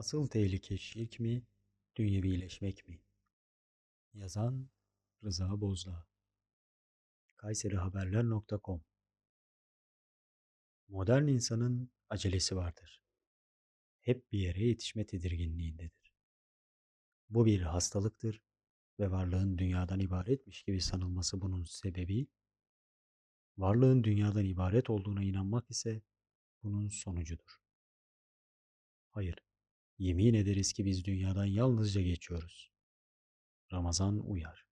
Asıl tehlike şirk mi, dünyevileşmek mi? Yazan Rıza Bozdağ kayserihaberler.com Modern insanın acelesi vardır. Hep bir yere yetişme tedirginliğindedir. Bu bir hastalıktır ve varlığın dünyadan ibaretmiş gibi sanılması bunun sebebi, varlığın dünyadan ibaret olduğuna inanmak ise bunun sonucudur. Hayır, yemin ederiz ki biz dünyadan yalnızca geçiyoruz. Ramazan uyar.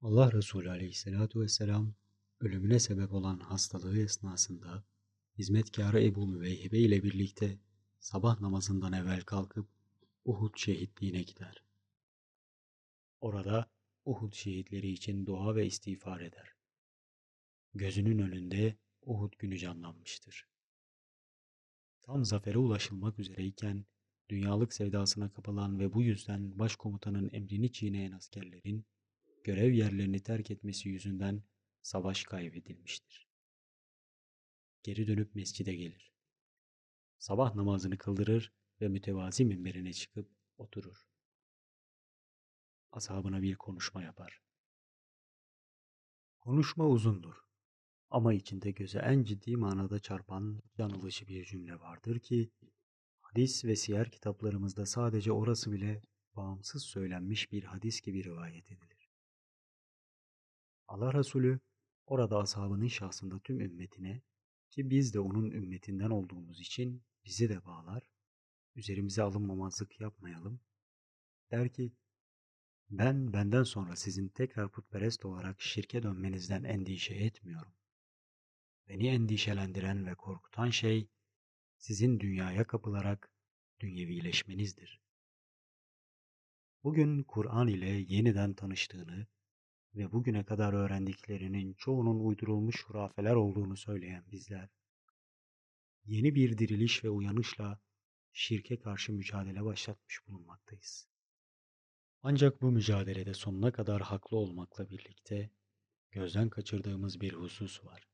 Allah Resulü aleyhissalatu vesselam ölümüne sebep olan hastalığı esnasında hizmetkarı Ebu Müveyhibe ile birlikte sabah namazından evvel kalkıp Uhud şehitliğine gider. Orada Uhud şehitleri için dua ve istiğfar eder. Gözünün önünde Uhud günü canlanmıştır. Tam zafere ulaşılmak üzereyken dünyalık sevdasına kapılan ve bu yüzden başkomutanın emrini çiğneyen askerlerin görev yerlerini terk etmesi yüzünden savaş kaybedilmiştir. Geri dönüp mescide gelir. Sabah namazını kıldırır ve mütevazi minberine çıkıp oturur. Ashabına bir konuşma yapar. Konuşma uzundur. Ama içinde göze en ciddi manada çarpan can alıcı bir cümle vardır ki, hadis ve siyer kitaplarımızda sadece orası bile bağımsız söylenmiş bir hadis gibi rivayet edilir. Allah Resulü orada ashabının şahsında tüm ümmetine ki biz de onun ümmetinden olduğumuz için bizi de bağlar, üzerimize alınmamazlık yapmayalım, der ki, ben benden sonra sizin tekrar putperest olarak şirke dönmenizden endişe etmiyorum. Beni endişelendiren ve korkutan şey sizin dünyaya kapılarak dünyevileşmenizdir. Bugün Kur'an ile yeniden tanıştığını ve bugüne kadar öğrendiklerinin çoğunun uydurulmuş hurafeler olduğunu söyleyen bizler, yeni bir diriliş ve uyanışla şirke karşı mücadele başlatmış bulunmaktayız. Ancak bu mücadelede sonuna kadar haklı olmakla birlikte gözden kaçırdığımız bir husus var.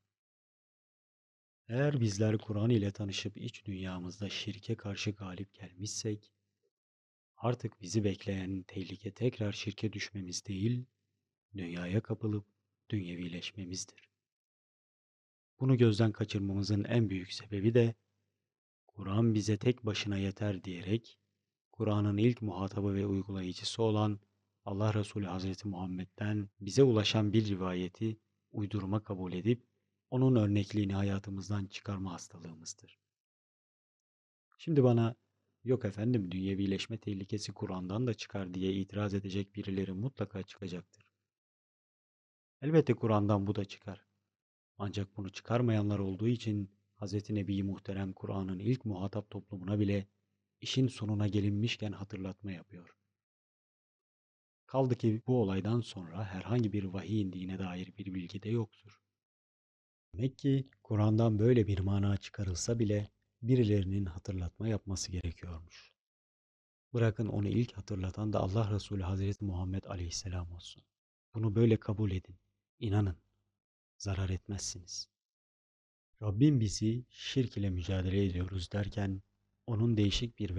Eğer bizler Kur'an ile tanışıp iç dünyamızda şirke karşı galip gelmişsek, artık bizi bekleyen tehlike tekrar şirke düşmemiz değil, dünyaya kapılıp dünyevileşmemizdir. Bunu gözden kaçırmamızın en büyük sebebi de Kur'an bize tek başına yeter diyerek Kur'an'ın ilk muhatabı ve uygulayıcısı olan Allah Resulü Hazreti Muhammed'den bize ulaşan bir rivayeti uydurma kabul edip onun örnekliğini hayatımızdan çıkarma hastalığımızdır. Şimdi bana yok efendim dünyevileşme tehlikesi Kur'an'dan da çıkar diye itiraz edecek birileri mutlaka çıkacaktır. Elbette Kur'an'dan bu da çıkar. Ancak bunu çıkarmayanlar olduğu için Hz. Nebi Muhterem Kur'an'ın ilk muhatap toplumuna bile işin sonuna gelinmişken hatırlatma yapıyor. Kaldı ki bu olaydan sonra herhangi bir vahiy indiğine dair bir bilgi de yoktur. Demek ki Kur'an'dan böyle bir mana çıkarılsa bile birilerinin hatırlatma yapması gerekiyormuş. Bırakın onu ilk hatırlatan da Allah Resulü Hazreti Muhammed Aleyhisselam olsun. Bunu böyle kabul edin. İnanın. Zarar etmezsiniz. Rabbim bizi şirk ile mücadele ediyoruz derken onun değişik bir